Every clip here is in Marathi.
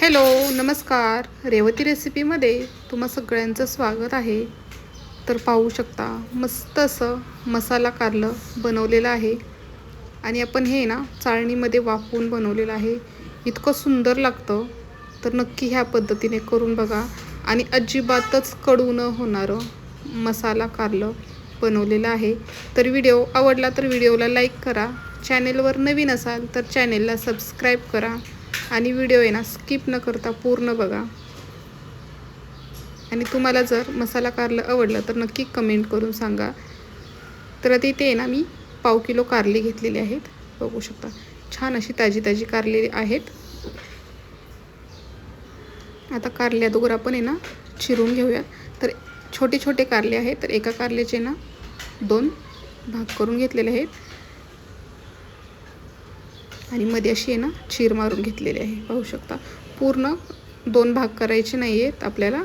हॅलो नमस्कार. रेवती रेसिपीमध्ये तुम्हा सगळ्यांचं स्वागत आहे. तर पाहू शकता मस्त असं मसाला कारलं बनवलेलं आहे. आणि आपण हे ना चाळणीमध्ये वाफवून बनवलेलं आहे. इतकं सुंदर लागतं. तर नक्की ह्या पद्धतीने करून बघा. आणि अजिबातच कडू न होणारं मसाला कारलं बनवलेलं आहे. तर व्हिडिओ आवडला तर व्हिडिओला लाईक करा. चॅनेलवर नवीन असाल तर चॅनेलला सबस्क्राईब करा. आणि व्हिडिओ आहे ना स्किप न करता पूर्ण बघा. आणि तुम्हाला जर मसाला कारलं आवडलं तर नक्की कमेंट करून सांगा. तर आता इथे आहे ना मी पाव किलो कारली घेतलेली आहेत. बघू शकता. छान अशी ताजी ताजी कारलेली आहेत. आता कारल्या अगोदर आपण आहे ना चिरून घेऊयात तर छोटे छोटे कारले आहेत. तर एका कारल्याचे ना दोन भाग करून घेतलेले आहेत. आणि मध्ये अशी आहे ना चीर मारून घेतलेली आहे. पाहू शकता. पूर्ण दोन भाग करायचे नाही आहेत आपल्याला.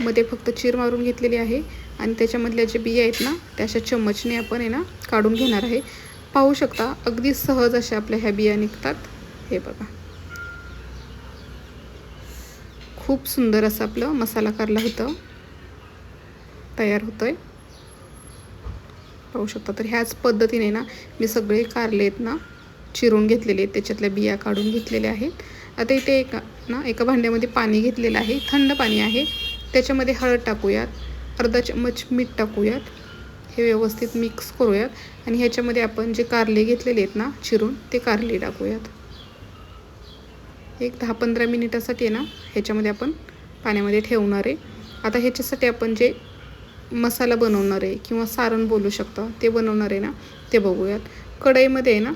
मध्ये फक्त चीर मारून घेतलेली आहे. आणि त्याच्यामधल्या जे बिया आहेत ना त्या अशा चम्मचने आपण आहे ना काढून घेणार आहे. पाहू शकता अगदी सहज अशा आपल्या ह्या बिया निघतात. हे बघा. खूप सुंदर असं आपलं मसाला कारला होतं. तयार होतं आहे पाहू शकता. तर ह्याच पद्धतीने ना मी सगळे कारले आहेत ना चिरून घेतलेले आहेत त्याच्यातल्या बिया काढून घेतलेल्या आहेत. आता इथे एका ना एका भांड्यामध्ये पाणी घेतलेलं आहे थंड पाणी आहे. त्याच्यामध्ये हळद टाकूयात अर्धा चम्मच मीठ टाकूयात. हे व्यवस्थित मिक्स करूयात आणि ह्याच्यामध्ये आपण जे कारले घेतलेले आहेत ना चिरून ते कारले टाकूयात. एक दहा पंधरा मिनिटासाठी ना ह्याच्यामध्ये आपण पाण्यामध्ये ठेवणार आहे. आता ह्याच्यासाठी आपण जे मसाला बनवणार आहे किंवा सारण बोलू शकता ते बनवणार आहे ना ते बघूयात. कढईमध्ये आहे ना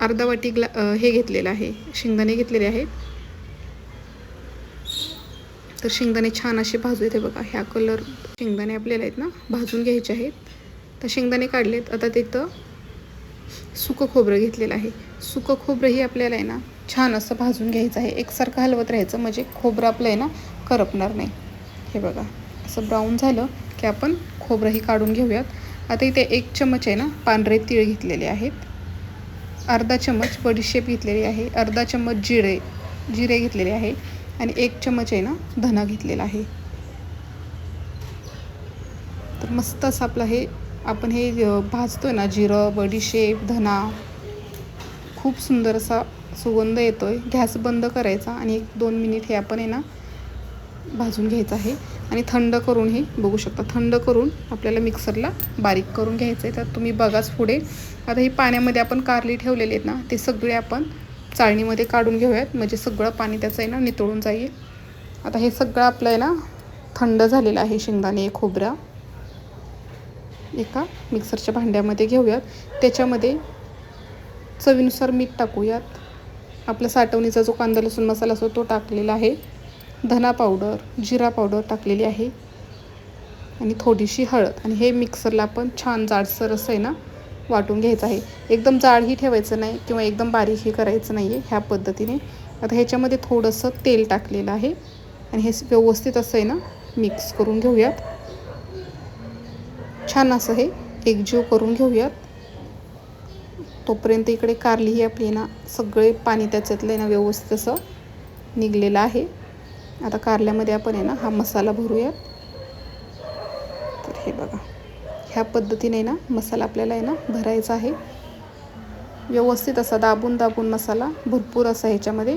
अर्धा वाटी ग्ला हे घेतलेलं आहे. शेंगदाणे घेतलेले आहेत. तर शेंगदाणे छान असे भाजू येते बघा. ह्या कलर शेंगदाणे आपल्याला आहेत ना भाजून घ्यायचे आहेत. तर शेंगदाणे काढलेत. आता तिथं सुकं खोबरं घेतलेलं आहे. सुकं खोबरंही आपल्याला आहे ना छान असं भाजून घ्यायचं आहे. एकसारखं हलवत राहायचं. म्हणजे खोबरं आपलं आहे ना करपणार नाही. हे बघा. असं ब्राऊन झालं की आपण खोबरंही काढून घेऊयात. आता इथे एक चमच आहे ना पांढरे तीळ घेतलेले आहेत. अर्धा चम्मच बडीशेप घेतलेली आहे अर्धा चम्मच जिरे जिरे घेतलेले आहे आणि एक चम्मच आहे ना धना घेतलेला आहे. तर मस्त असं आपलं हे आपण हे भाजतो ना जिरं बडीशेप धना खूप सुंदर असा सुगंध येतो आहे गॅस बंद करायचा आणि एक दोन मिनिट हे आपण आहे ना भाजून घ्यायचं आहे. आणि थंड करून हे बघू शकता. थंड करून आपल्याला मिक्सरला बारीक करून घ्यायचं आहे तर तुम्ही बघाच पुढे. आता ही पाण्यामध्ये आपण कारली ठेवलेले आहेत ना ते सगळे आपण चाळणीमध्ये काढून घेऊयात. म्हणजे सगळं पाणी त्याचं आहे ना नितळून जाईल. आता हे सगळं आपलं आहे ना थंड झालेलं आहे शेंगदाणे खोबरा. एका मिक्सरच्या भांड्यामध्ये घेऊयात. त्याच्यामध्ये चवीनुसार मीठ टाकूयात. आपला साठवणीचा जो कांदा लसूण मसाला असतो तो टाकलेला आहे. धना पावडर जिरा पावडर टाकलेली आहे. आणि थोडीशी हळद. आणि हे मिक्सरला आपण छान जाडसर असं आहे ना वाटून घ्यायचं आहे. एकदम जाडही ठेवायचं नाही किंवा एकदम बारीकही करायचं नाही आहे ह्या पद्धतीने. आता ह्याच्यामध्ये थोडंसं तेल टाकलेलं आहे. आणि हे व्यवस्थित असं आहे ना मिक्स करून घेऊयात. छान असं हे एकजीव करून घेऊयात. तोपर्यंत इकडे कारली ही आपली ना सगळे पाणी त्याच्यातलं ना व्यवस्थित असं निघलेलं आहे. आता कारल्यामध्ये आपण आहे ना हा मसाला भरूयात तर हे बघा ह्या पद्धतीने ना मसाला आपल्याला आहे ना भरायचा आहे. व्यवस्थित असा दाबून दाबून मसाला भरपूर असा ह्याच्यामध्ये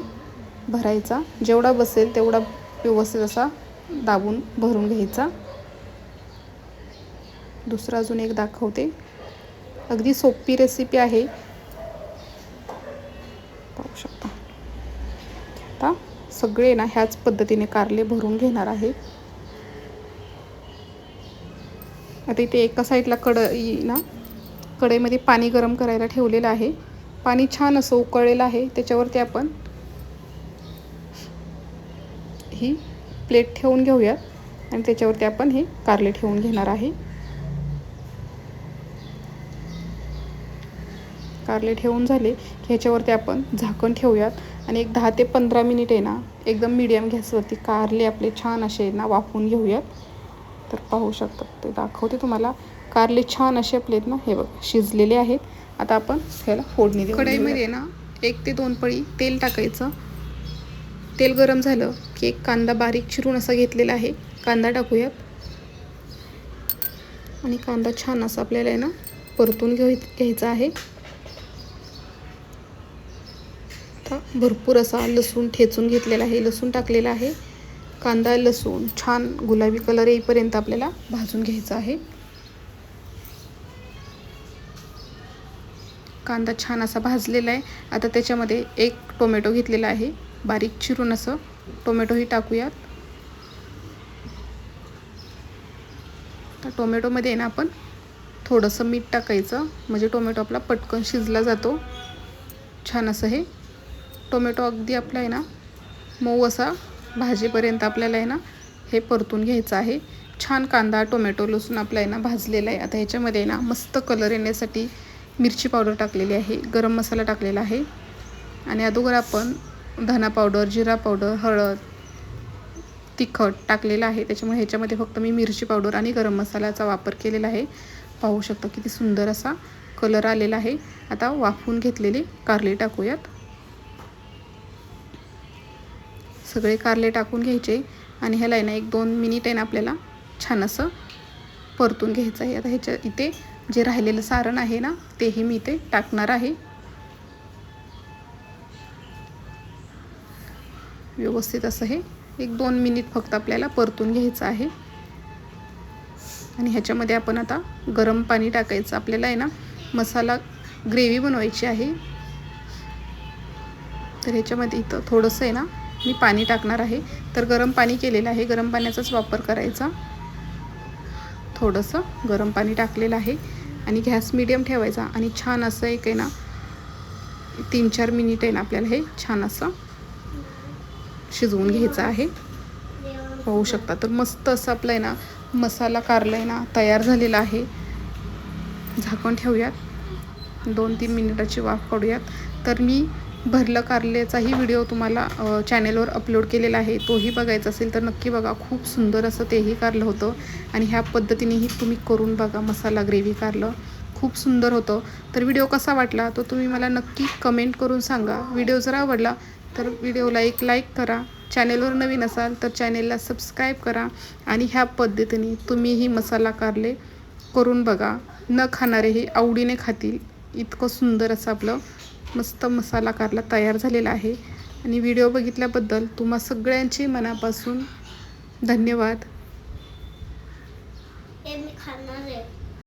भरायचा. जेवढा बसेल तेवढा व्यवस्थित असा दाबून भरून घ्यायचा. दुसरा अजून एक दाखवते. अगदी सोपी रेसिपी आहे. सगळे ना ह्याच पद्धतीने कारले भरून घेणार आहे. आता इथे एका साईडला कढई ना कढईमध्ये पाणी गरम करायला ठेवलेलं आहे. पाणी छान असं उकळलेलं आहे. त्याच्यावरती आपण ही प्लेट ठेवून घेऊयात. आणि त्याच्यावरती आपण हे कारले ठेवून घेणार आहे. कारले ठेवून झाले की ह्याच्यावरती आपण झाकण ठेवूयात. आणि एक दहा ते पंधरा मिनिट आहे ना एकदम मीडियम गॅसवरती कारले आपले छान असे ना वाफवून घेऊयात. तर पाहू शकतात ते दाखवते तुम्हाला. कारले छान असे आपले आहेत ना हे बघ शिजलेले आहेत. आता आपण ह्याला फोडणी देऊ कढईमध्ये ना एक ते दोन पळी तेल टाकायचं. तेल गरम झालं की एक कांदा बारीक चिरून असा घेतलेला आहे. कांदा टाकूयात. आणि कांदा छान असा आपल्याला आहे ना परतून घेऊ घ्यायचा आहे. आता भरपूर असा लसूण ठेचून घेतलेला आहे. लसूण टाकलेला आहे. कांदा लसूण छान गुलाबी कलर येईपर्यंत आपल्याला भाजून घ्यायचा आहे. कांदा छान असा भाजलेला आहे. आता त्याच्यामध्ये एक टोमॅटो घेतलेला आहे. बारीक चिरून असं टोमॅटोही टाकूयात. तर टोमॅटोमध्ये ना आपण थोडंसं मीठ टाकायचं. म्हणजे टोमॅटो आपला पटकन शिजला जातो. छान असं हे टोमॅटो अगदी आपला आहे ना मऊ असा भाजीपर्यंत आपल्याला आहे ना हे परतून घ्यायचं आहे. छान कांदा टोमॅटो लसूण आपला आहे ना भाजलेला आहे. आता ह्याच्यामध्ये ना मस्त कलर येण्यासाठी मिरची पावडर टाकलेली आहे गरम मसाला टाकलेला आहे. आणि अगोदर आपण धना पावडर जिरा पावडर हळद तिखट टाकलेलं आहे. त्याच्यामुळे ह्याच्यामध्ये फक्त मी मिरची पावडर आणि गरम मसाल्याचा वापर केलेला आहे. पाहू शकता किती सुंदर असा कलर आलेला आहे. आता वाफवून घेतलेले कारले टाकूयात. सगळे कारले टाकून घ्यायचे आणि ह्याला आहे ना एक दोन मिनिट आहे ना आपल्याला छान असं परतून घ्यायचं आहे. आता ह्याच्या इथे जे राहिलेलं सारण आहे ना तेही मी इथे टाकणार आहे. व्यवस्थित असं हे एक दोन मिनिट फक्त आपल्याला परतून घ्यायचं आहे. आणि ह्याच्यामध्ये आपण आता गरम पाणी टाकायचं. आपल्याला आहे ना मसाला ग्रेव्ही बनवायची आहे. तर ह्याच्यामध्ये इथं थोडंसं आहे ना मी पाणी टाकणार आहे. तर गरम पाणी केलेलं आहे. गरम पाण्याचाच वापर करायचा. थोडंसं गरम पाणी टाकलेलं आहे. आणि गॅस मिडियम ठेवायचा. आणि छान असं एक आहे ना तीन चार मिनिट आहे ना आपल्याला हे छान असं शिजवून घ्यायचं आहे. पाहू शकता. तर मस्त असं आपलं आहे ना मसाला कारला आहे ना तयार झालेला आहे. झाकून ठेवूयात. दोन तीन मिनिटाची वाफ काढूयात. तर मी भरलं कारलेचाही व्हिडिओ तुम्हाला चॅनेलवर अपलोड केलेला आहे तोही बघायचा असेल तर नक्की बघा. खूप सुंदर असं तेही कारलं होतं. आणि ह्या पद्धतीनेही तुम्ही करून बघा मसाला ग्रेव्ही कारलं. खूप सुंदर होतं. तर व्हिडिओ कसा वाटला? तो तुम्ही मला नक्की कमेंट करून सांगा. व्हिडिओ जर आवडला तर व्हिडिओला एक लाईक करा. चॅनेलवर नवीन असाल तर चॅनेलला सबस्क्राईब करा. आणि ह्या पद्धतीने तुम्हीही मसाला कारले करून बघा. न खाणारे हे आवडीने खातील. इतकं सुंदर असं आपलं मस्त मसाला कारला तयार झालेला आहे. आणि व्हिडिओ बघितल्याबद्दल तुम्हा सगळ्यांची मनापासून धन्यवाद.